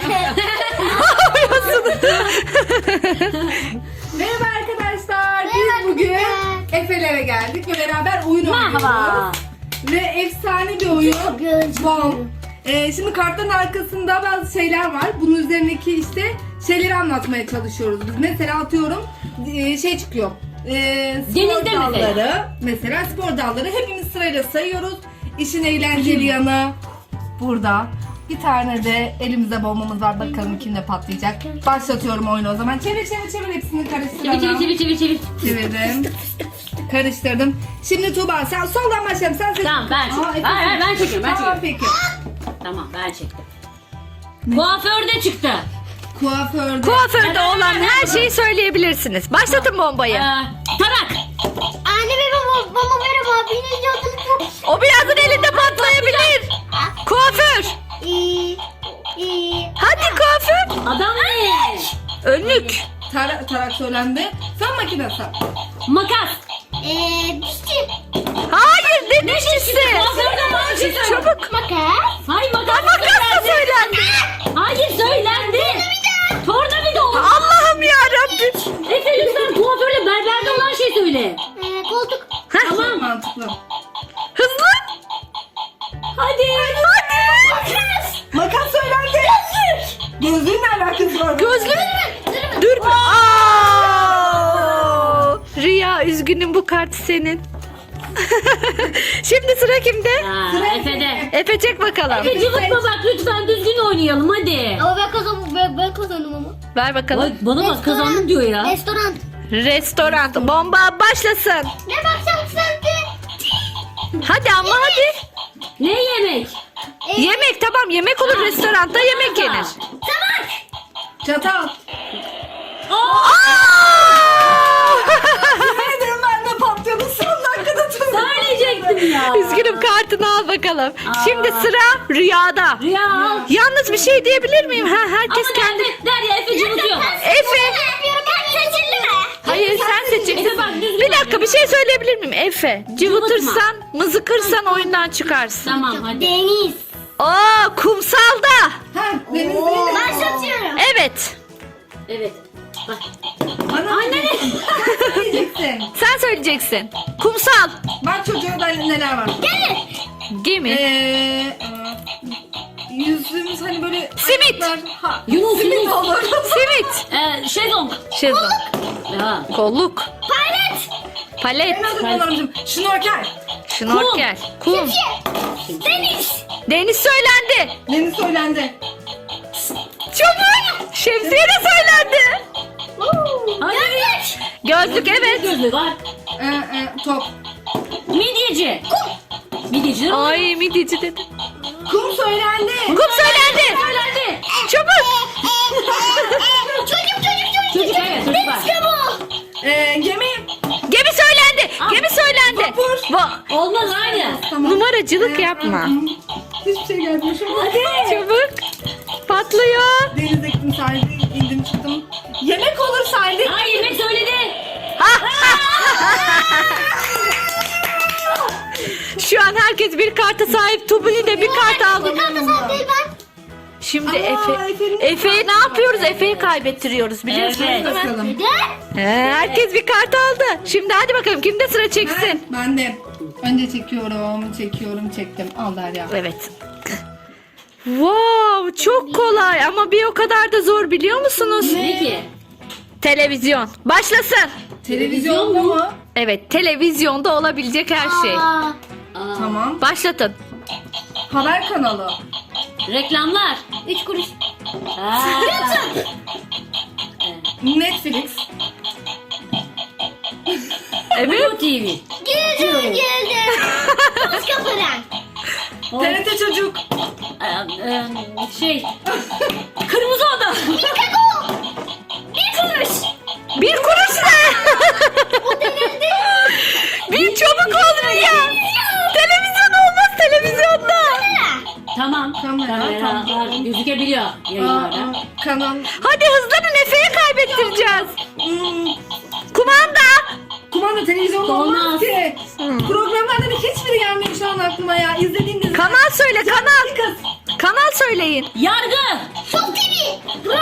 Merhaba arkadaşlar. Biz bugün Efe'lere geldik ve beraber oyun oynuyoruz. Merhaba. Ve efsane bir oyun. Bom. Ee, şimdi kartların arkasında bazı şeyler var. Bunun üzerindeki işte şeyleri anlatmaya çalışıyoruz biz. Mesela atıyorum e, şey çıkıyor. E, spor Denizde mesela. dalları. Mesela spor dalları hepimiz sırayla sayıyoruz. İşin eğlenceli yanı burada. Bir tane de elimizde bombamız var. Bakalım kimde patlayacak. Başlatıyorum oyunu o zaman. Çevir çevir çevir hepsini karıştıralım. çevir çevir çevir çevir. Çevirdim. Karıştırdım. Şimdi Tuğba sen soldan başlayalım. Sen seç. Tamam ben çekiyorum. Hayır hayır ben çekiyorum ben Tamam çekiyorum. peki. Tamam ben çektim. Kuaför de çıktı. Kuaförde. Kuaförde olan her şeyi söyleyebilirsiniz. Başlatın Ee, bombayı. tarak. Anne ve baba, baba merhaba. Birinci adını O birazdan elinde patlayabilir. Önlük. Tarak, tarak söylendi. Sen makinesi. Makas. Eee, dişçi. Hayır ne söyle. Çabuk. Makas. Hayır Üzgünüm bu kart senin. Şimdi sıra kimde? Aa, Sıra Efe'de. Efe çek bakalım. Efe cıvıtma bak lütfen düzgün oynayalım hadi. Ama ben kazandım, ben, ben kazandım ama. Ver bakalım. Bak, bana bak kazandım diyor ya. Restoran. Restoran. Bomba başlasın. Ne bakacağım sen de? Hadi ama hadi. Ne yemek? Yemek tamam yemek olur restoranda yemek yenir. Çatal. Aa, çözdüm. söyleyecektim ya. Üzgünüm kartını al bakalım. Aa. Şimdi sıra rüyada. Rüya al. Yalnız bir şey diyebilir miyim? Ha, herkes Ama kendi... kendi... Der ya Efe cıvıtıyor. Efe. ben? Hayır sen seçeceksin. Bir dakika bir şey söyleyebilir miyim? Efe. Cıvıtırsan, mızıkırsan oyundan çıkarsın. Tamam hadi. Deniz. Aa kumsalda. Ha, denizde. Başlatıyorum. Evet. Evet. Bak. Anne ne? diyeceksin. Sen söyleyeceksin. Kumsal. Bak çocuğa da neler var. Gemi. Eee... e, Yüzümüz hani böyle... Simit. ayaklar- Ha. Yunus Simit Yunus. olur. Simit. Ee, şezlong. Şezlong. Ya. Kolluk. Palet. Palet. En azından amcım. Şnorkel. Şnorkel. Kum. Deniz. Deniz söylendi. Yeni söylendi. Çabuk. Şemsiye de söylendi. Hadi. Gözlük evet. Gözlüğü var. Ee, e, top. Midyeci. Midyeci. Ay midyeci dedi. Kum söylendi. Kum söylendi. Söylendi. Çabuk. Çocuk, çocuk, çocuk. Çocuk evet çocuk var. Kabuğu. Ee, gemi. Gemi söylendi. Gemi söylendi. Vapur. Va- Olmaz aynı. Tamam. Numaracılık Ee, yapma. Hiçbir şey gelmiyor şu herkes bir karta sahip. Tubuli de bir kart aldı. Ben. Şimdi Aa, Efe. Efe'nin- Efe'ye ne yapıyoruz? Efe'yi kaybettiriyoruz biliyorsunuz Evet. değil mi? Bakalım. He, herkes bir kart aldı. Şimdi hadi bakalım kimde sıra çeksin. Ben, ben de. Önce çekiyorum, çekiyorum, çektim. Al Derya. Evet. Wow, çok kolay ama bir o kadar da zor biliyor musunuz? Ne ki? Televizyon. Başlasın. Televizyonda mu? Evet, televizyonda olabilecek her şey. Aa, Aa, Tamam. Başlatın. Haber kanalı. Reklamlar. üç kuruş. Aa, Netflix. Evet. Blue TV. Geldi, geldi. Toz kaparan. TRT Çocuk. Ee, e, şey. Kırmızı oda. Bir kakao. Bir kuruş. Bir kuruş ne? bir çabuk Tamam. Kamera, tamam. var, gözükebiliyor yayınlarda. kanal. Hadi hızlanın Efe'yi kaybettireceğiz. Hmm, Kumanda. kumanda televizyonda olmaz Olmaz. ki. Programlardan hiçbiri gelmiyor şu an aklıma ya. İzlediğim dizi. Kanal söyle kanal. Kız. Kanal söyleyin. Yargı. Show TV. Ceza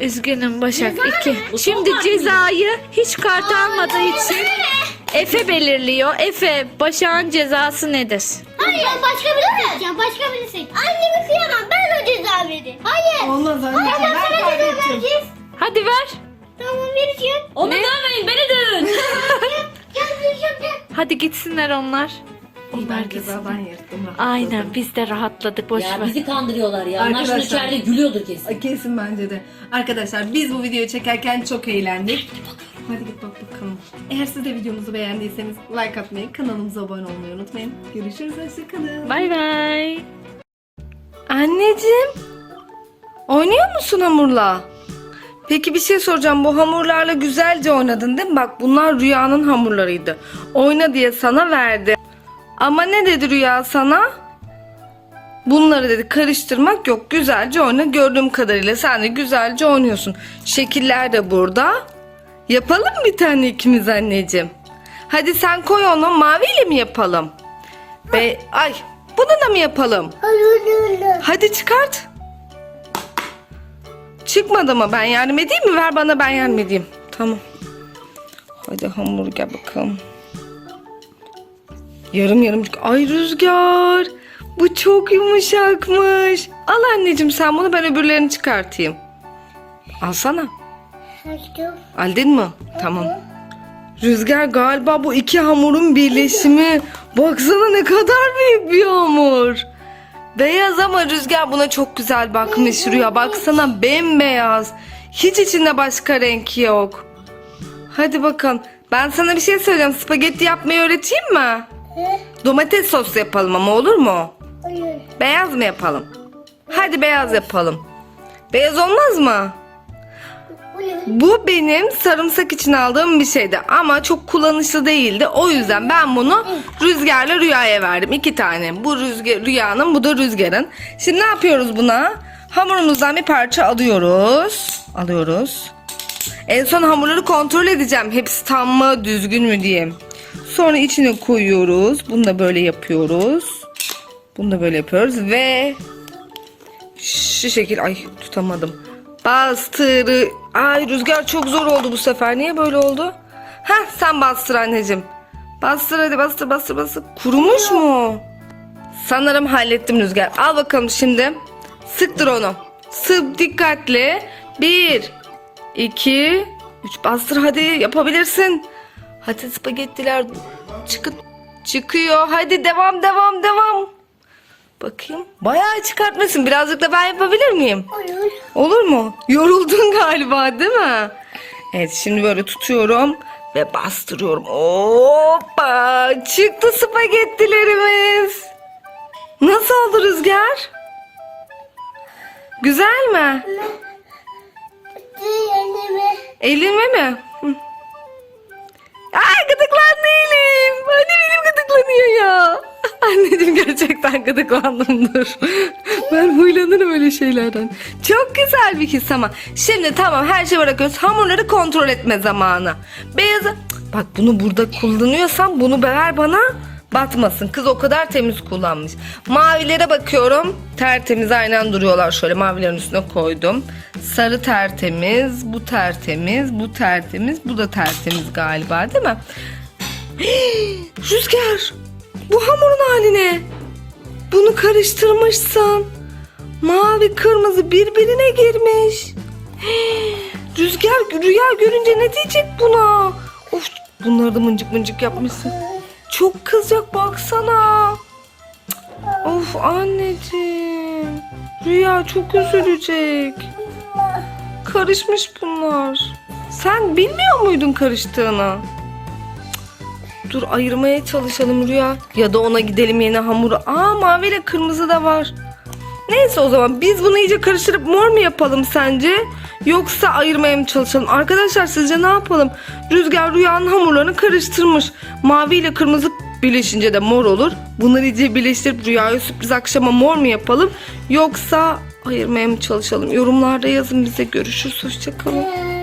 Üzgünüm Başak 2. Şimdi cezayı hiç kart almadığı için Efe belirliyor. Efe Başak'ın cezası nedir? Hayır. Ben başka birini seçeceğim. Başka birini seç. Annemi kıyamam. Ben o ceza vereyim. Hayır. Olmaz anneciğim. Tamam Ben sana ceza kaybettim. vereceğiz. Hadi ver. Tamam vereceğim. Onu dövmeyin beni dövün. Gel vereceğim gel. Hadi gitsinler onlar. Onlar Ben gitsin. cezadan yırttım. Aynen biz de rahatladık boş ya ver. bizi kandırıyorlar ya. Onlar şimdi Arkadaşlar. içeride gülüyordur kesin. Ay, Kesin bence de. Arkadaşlar biz bu videoyu çekerken çok eğlendik. Hadi git bak bakalım. Eğer siz de videomuzu beğendiyseniz like atmayı, kanalımıza abone olmayı unutmayın. Görüşürüz, hoşçakalın. Bay bay. Anneciğim, oynuyor musun hamurla? Peki bir şey soracağım. Bu hamurlarla güzelce oynadın değil mi? Bak bunlar Rüya'nın hamurlarıydı. Oyna diye sana verdi. Ama ne dedi Rüya sana? Bunları dedi karıştırmak yok. Güzelce oyna. Gördüğüm kadarıyla sen de güzelce oynuyorsun. Şekiller de burada. Yapalım bir tane ikimiz anneciğim? Hadi sen koy onu. Maviyle mi yapalım? Be ay bunu da mı yapalım? Hadi çıkart. Çıkmadı mı? Ben yardım edeyim mi? Ver bana ben yardım edeyim. Tamam. Hadi hamburger bakalım. Yarım yarım. Ay Rüzgar. Bu çok yumuşakmış. Al anneciğim sen bunu ben öbürlerini çıkartayım. Alsana. Aldın mı? Tamam. Rüzgar galiba bu iki hamurun birleşimi. Baksana ne kadar büyük bir hamur. Beyaz ama Rüzgar buna çok güzel bakmış Rüya. Baksana bembeyaz. Hiç içinde başka renk yok. Hadi bakalım. Ben sana bir şey söyleyeceğim. Spagetti yapmayı öğreteyim mi? Domates sos yapalım ama olur mu? Beyaz mı yapalım? Hadi beyaz yapalım. Beyaz olmaz mı? Bu benim sarımsak için aldığım bir şeydi ama çok kullanışlı değildi. O yüzden ben bunu Rüzgar'la Rüya'ya verdim. iki tane. Bu Rüzgar, Rüya'nın bu da Rüzgar'ın. Şimdi ne yapıyoruz buna? Hamurumuzdan bir parça alıyoruz. Alıyoruz. En son hamurları kontrol edeceğim. Hepsi tam mı düzgün mü diye. Sonra içine koyuyoruz. Bunu da böyle yapıyoruz. Bunu da böyle yapıyoruz ve şu şekil ay tutamadım. Bastırı. Ay rüzgar çok zor oldu bu sefer. Niye böyle oldu? Heh sen bastır anneciğim. Bastır hadi bastır bastır bastır. Kurumuş mu? Sanırım hallettim rüzgar. Al bakalım şimdi. Sıktır onu. Sık dikkatli. Bir, iki, üç bastır hadi yapabilirsin. Hadi spagettiler çıkıp çıkıyor. Hadi devam devam devam. Bakayım. Bayağı çıkartmasın. Birazcık da ben yapabilir miyim? Olur mu? Yoruldun galiba değil mi? Evet şimdi böyle tutuyorum ve bastırıyorum. Hoppa! Çıktı spagettilerimiz. Nasıl oldu Rüzgar? Güzel mi? Elime mi? Ya. Anneciğim gerçekten gıdıklandım dur. Ben huylanırım öyle şeylerden. Çok güzel bir his ama. Şimdi tamam her şeyi bırakıyoruz. Hamurları kontrol etme zamanı. Beyazı... Bak bunu burada kullanıyorsan bunu ver bana. Batmasın. Kız o kadar temiz kullanmış. Mavilere bakıyorum. Tertemiz aynen duruyorlar şöyle. Mavilerin üstüne koydum. Sarı tertemiz. Bu tertemiz. Bu tertemiz. Bu da tertemiz galiba değil mi? Rüzgar. Bu hamurun haline. Bunu karıştırmışsın. Mavi kırmızı birbirine girmiş. Rüzgar rüya görünce ne diyecek buna? Of bunları da mıncık mıncık yapmışsın. Çok kızacak baksana. Of anneciğim. Rüya çok üzülecek. Karışmış bunlar. Sen bilmiyor muydun karıştığını? Dur ayırmaya çalışalım Rüya. Ya da ona gidelim yeni hamuru. Aa mavi ile kırmızı da var. Neyse o zaman biz bunu iyice karıştırıp mor mu yapalım sence? Yoksa ayırmaya mı çalışalım? Arkadaşlar sizce ne yapalım? Rüzgar Rüya'nın hamurlarını karıştırmış. Mavi ile kırmızı birleşince de mor olur. Bunları iyice birleştirip Rüya'ya sürpriz akşama mor mu yapalım? Yoksa ayırmaya mı çalışalım? Yorumlarda yazın bize. Görüşürüz. Hoşçakalın.